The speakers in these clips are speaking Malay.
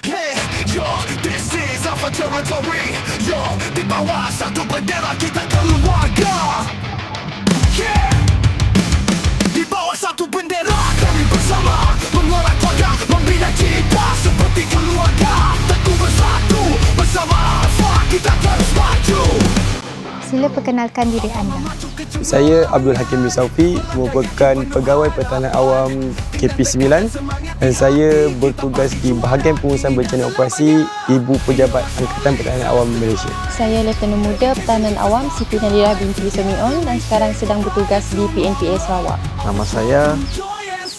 Hey, yo, this is our territory Yo, di bawah satu bendera kita keluarga Yeah. Di bawah satu bendera kami bersama Mengerak keluarga, membina cita Sila perkenalkan diri anda. Saya Abdul Hakim bin Saufi merupakan pegawai pertahanan awam KP9 dan saya bertugas di bahagian pengurusan bencana operasi Ibu Pejabat Angkatan Pertahanan Awam Malaysia. Saya Letnan Muda Pertahanan Awam Siti Nadira binti Semion dan sekarang sedang bertugas di PNPA Sarawak. Nama saya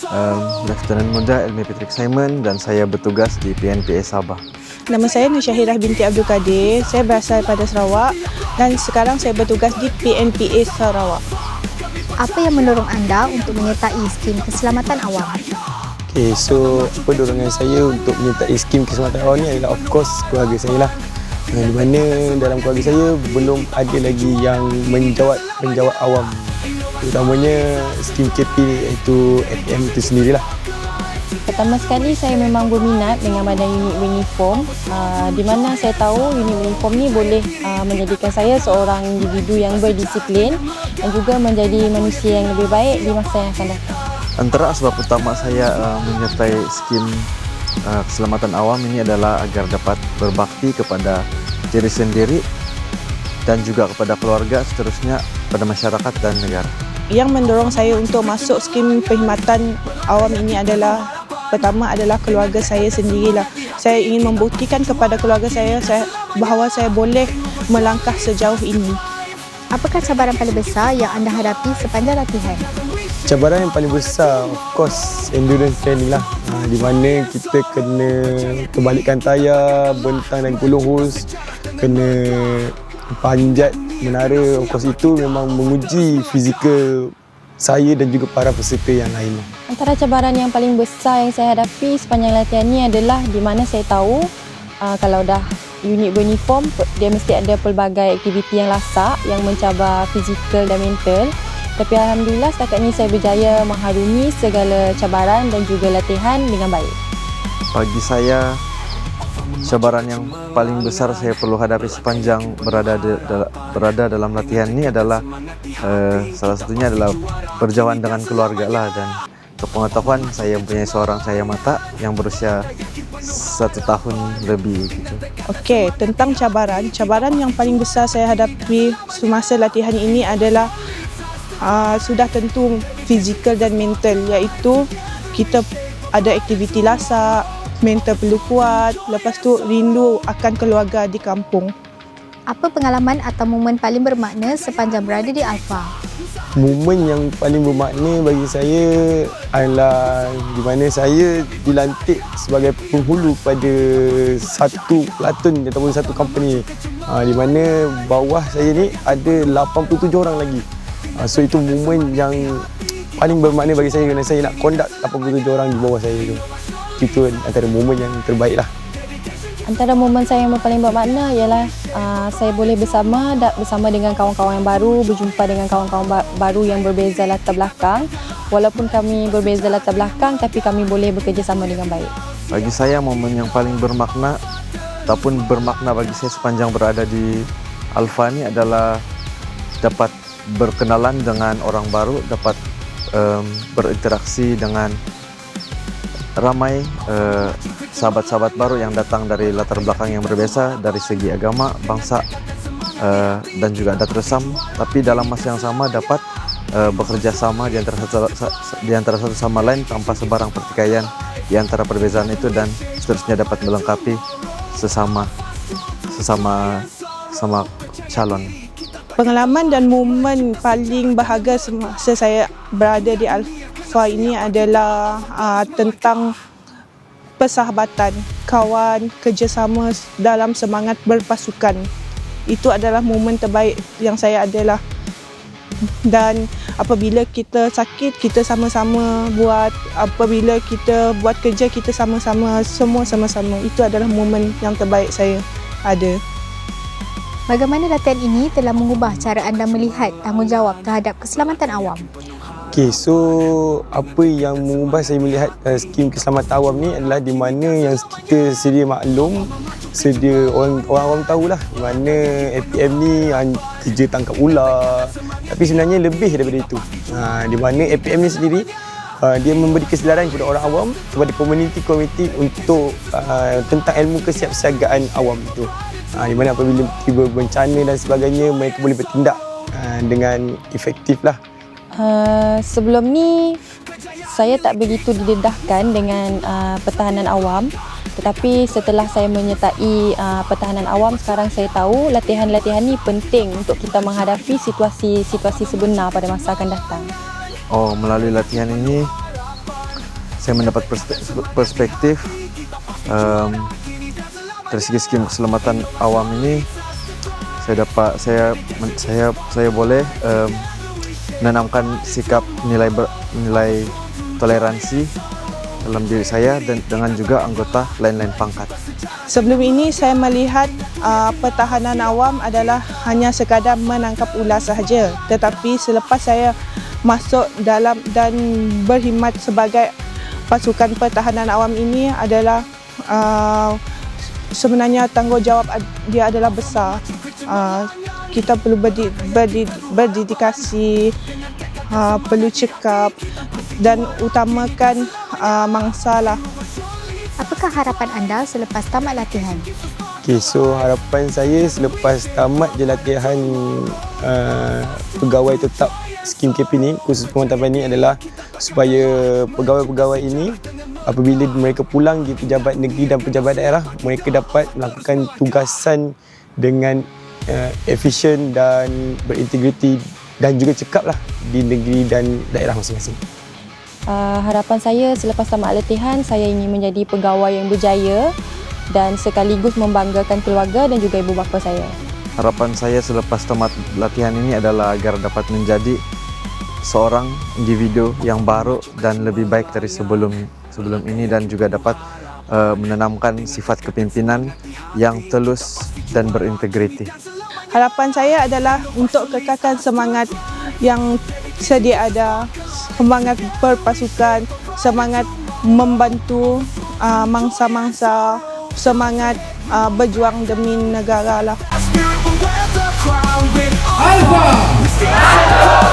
um, Lieutenant Muda Elmi Patrick Simon dan saya bertugas di PNPA Sabah. Nama saya Nur Syahirah binti Abdul Kadir. Saya berasal pada Sarawak dan sekarang saya bertugas di PNPA Sarawak. Apa yang mendorong anda untuk menyertai skim keselamatan awam? Okay, so apa dorongan saya untuk menyertai skim keselamatan awam ni adalah of course keluarga saya lah. Di mana dalam keluarga saya belum ada lagi yang menjawat penjawat awam. Terutamanya skim KP iaitu FPM itu sendirilah. Pertama sekali saya memang berminat dengan badan unit uniform uh, di mana saya tahu unit uniform ni boleh uh, menjadikan saya seorang individu yang berdisiplin dan juga menjadi manusia yang lebih baik di masa yang akan datang. Antara sebab utama saya uh, menyertai skim uh, keselamatan awam ini adalah agar dapat berbakti kepada diri sendiri dan juga kepada keluarga seterusnya pada masyarakat dan negara. Yang mendorong saya untuk masuk skim perkhidmatan awam ini adalah pertama adalah keluarga saya sendirilah. Saya ingin membuktikan kepada keluarga saya, saya bahawa saya boleh melangkah sejauh ini. Apakah cabaran paling besar yang anda hadapi sepanjang latihan? Cabaran yang paling besar of course endurance training lah ha, di mana kita kena terbalikkan tayar, bentang dan gulung hos kena panjat menara of course itu memang menguji fizikal saya dan juga para peserta yang lain. Antara cabaran yang paling besar yang saya hadapi sepanjang latihan ni adalah di mana saya tahu uh, kalau dah unit beruniform dia mesti ada pelbagai aktiviti yang lasak yang mencabar fizikal dan mental. Tapi alhamdulillah setakat ni saya berjaya mengharungi segala cabaran dan juga latihan dengan baik. Bagi saya, cabaran yang paling besar saya perlu hadapi sepanjang berada di, da- berada dalam latihan ini adalah uh, salah satunya adalah berjauhan dengan keluarga lah dan kepengetahuan saya mempunyai seorang saya mata yang berusia satu tahun lebih gitu. Okey, tentang cabaran, cabaran yang paling besar saya hadapi semasa latihan ini adalah uh, sudah tentu fizikal dan mental iaitu kita ada aktiviti lasak, mental perlu kuat, lepas tu rindu akan keluarga di kampung. Apa pengalaman atau momen paling bermakna sepanjang berada di Alpha? Momen yang paling bermakna bagi saya adalah di mana saya dilantik sebagai penghulu pada satu platoon ataupun satu company. Ha, di mana bawah saya ni ada 87 orang lagi. Ha, so itu momen yang paling bermakna bagi saya kerana saya nak conduct 87 orang di bawah saya tu. Itu antara momen yang terbaik lah. Antara momen saya yang paling bermakna ialah uh, saya boleh bersama da- bersama dengan kawan-kawan yang baru, berjumpa dengan kawan-kawan ba- baru yang berbeza latar belakang. Walaupun kami berbeza latar belakang tapi kami boleh bekerjasama dengan baik. Bagi saya momen yang paling bermakna ataupun bermakna bagi saya sepanjang berada di Alfa ni adalah dapat berkenalan dengan orang baru, dapat um, berinteraksi dengan ramai uh, sahabat-sahabat baru yang datang dari latar belakang yang berbeza dari segi agama, bangsa uh, dan juga adat resam tapi dalam masa yang sama dapat uh, bekerja sama di antara satu sa- di antara satu sama lain tanpa sebarang pertikaian di antara perbezaan itu dan seterusnya dapat melengkapi sesama sesama sama calon. Pengalaman dan momen paling bahagia semasa saya berada di Alfa ini adalah uh, tentang persahabatan, kawan, kerjasama dalam semangat berpasukan. Itu adalah momen terbaik yang saya adalah. Dan apabila kita sakit kita sama-sama buat apabila kita buat kerja kita sama-sama semua sama-sama. Itu adalah momen yang terbaik saya ada Bagaimana latihan ini telah mengubah cara anda melihat tanggungjawab terhadap keselamatan awam? Okey, so apa yang mengubah saya melihat uh, skim keselamatan awam ni adalah di mana yang kita sedia maklum, sedia orang orang awam tahulah mana APM ni han- kerja tangkap ular. Tapi sebenarnya lebih daripada itu. Ha, di mana APM ni sendiri uh, dia memberi kesedaran kepada orang awam, kepada komuniti-komuniti untuk uh, tentang ilmu kesiapsiagaan awam itu. Ha, di mana apabila tiba bencana dan sebagainya mereka boleh bertindak uh, dengan efektif lah. Uh, sebelum ni saya tak begitu didedahkan dengan uh, pertahanan awam tetapi setelah saya menyertai uh, pertahanan awam sekarang saya tahu latihan-latihan ni penting untuk kita menghadapi situasi-situasi sebenar pada masa akan datang. Oh, melalui latihan ini saya mendapat perspe- perspektif um, dari segi skim keselamatan awam ini saya dapat saya saya saya boleh um, menanamkan sikap nilai ber, nilai toleransi dalam diri saya dan dengan juga anggota lain-lain pangkat. Sebelum ini saya melihat uh, pertahanan awam adalah hanya sekadar menangkap ular sahaja. Tetapi selepas saya masuk dalam dan berkhidmat sebagai pasukan pertahanan awam ini adalah uh, sebenarnya tanggungjawab dia adalah besar. Uh, kita perlu berdi, berdi, berdedikasi, uh, perlu cekap dan utamakan uh, mangsa lah. Apakah harapan anda selepas tamat latihan? Okay, so harapan saya selepas tamat je latihan uh, pegawai tetap skim KP ni, khusus pemantapan ni adalah supaya pegawai-pegawai ini apabila mereka pulang di pejabat negeri dan pejabat daerah, mereka dapat melakukan tugasan dengan uh, efisien dan berintegriti dan juga cekap lah di negeri dan daerah masing-masing. Uh, harapan saya selepas tamat latihan saya ingin menjadi pegawai yang berjaya dan sekaligus membanggakan keluarga dan juga ibu bapa saya. Harapan saya selepas tamat latihan ini adalah agar dapat menjadi seorang individu yang baru dan lebih baik dari sebelum sebelum ini dan juga dapat uh, menanamkan sifat kepimpinan yang telus dan berintegriti. Harapan saya adalah untuk kekalkan semangat yang sedia ada, semangat berpasukan, semangat membantu uh, mangsa-mangsa, semangat uh, berjuang demi negara lah. Alpha! Stand